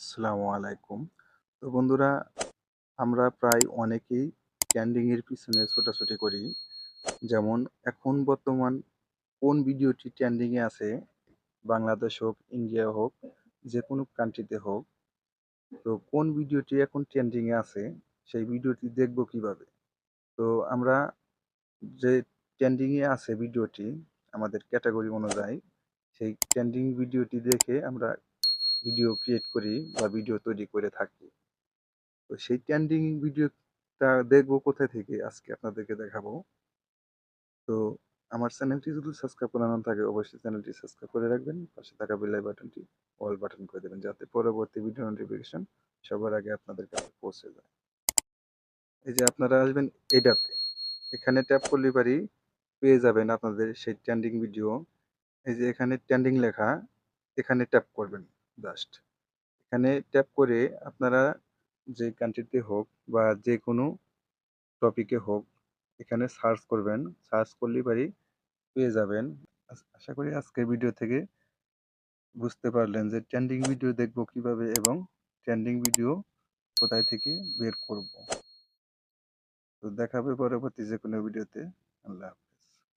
আসসালামু আলাইকুম। তো বন্ধুরা, আমরা প্রায় অনেকেই ট্রেন্ডিংয়ের পিছনে ছোটাছুটি করি। যেমন, এখন বর্তমান কোন ভিডিওটি ট্রেন্ডিংয়ে আছে, বাংলাদেশ হোক ইন্ডিয়া হোক যে কোনো কান্ট্রিতে হোক, তো কোন ভিডিওটি এখন ট্রেন্ডিংয়ে আছে, সেই ভিডিওটি দেখব কীভাবে? তো আমরা যে ট্রেন্ডিংয়ে আছে ভিডিওটি, আমাদের ক্যাটাগরি অনুযায়ী, সেই ট্রেন্ডিং ভিডিওটি দেখে আমরা ভিডিও ক্রিয়েট করি বা ভিডিও তৈরি করে থাকি। তো সেই ট্রেন্ডিং ভিডিওটা দেখব কোথায় থেকে? আজকে আপনাদেরকে দেখাবো। তো আমার চ্যানেলটি যদি সাবস্ক্রাইব করা না থাকে, অবশ্যই চ্যানেলটি সাবস্ক্রাইব করে রাখবেন। পাশে থাকা বেলাই বাটনটি অল বাটন করে দেবেন, যাতে পরবর্তী ভিডিও নোটিফিকেশন সবার আগে আপনাদের কাছে পৌঁছে যায়। এই যে আপনারা আসবেন এটাতে। এখানে ট্যাপ করলে পারি পেয়ে যাবেন আপনাদের সেই ট্রেন্ডিং ভিডিও এই যে এখানে ট্রেন্ডিং লেখা, এখানে ট্যাপ করবেন। জাস্ট এখানে ট্যাপ করে আপনারা যে কান্ট্রিতে হোক বা যে কোনো টপিকে হোক, এখানে সার্চ করবেন। সার্চ করলেই পারি পেয়ে যাবেন। আশা করি আজকের ভিডিও থেকে বুঝতে পারলেন যে ট্রেন্ডিং ভিডিও দেখব কীভাবে এবং ট্রেন্ডিং ভিডিও কোথায় থেকে বের করব। তো দেখাবে পরবর্তী যে কোনো ভিডিওতে আল্লাহ।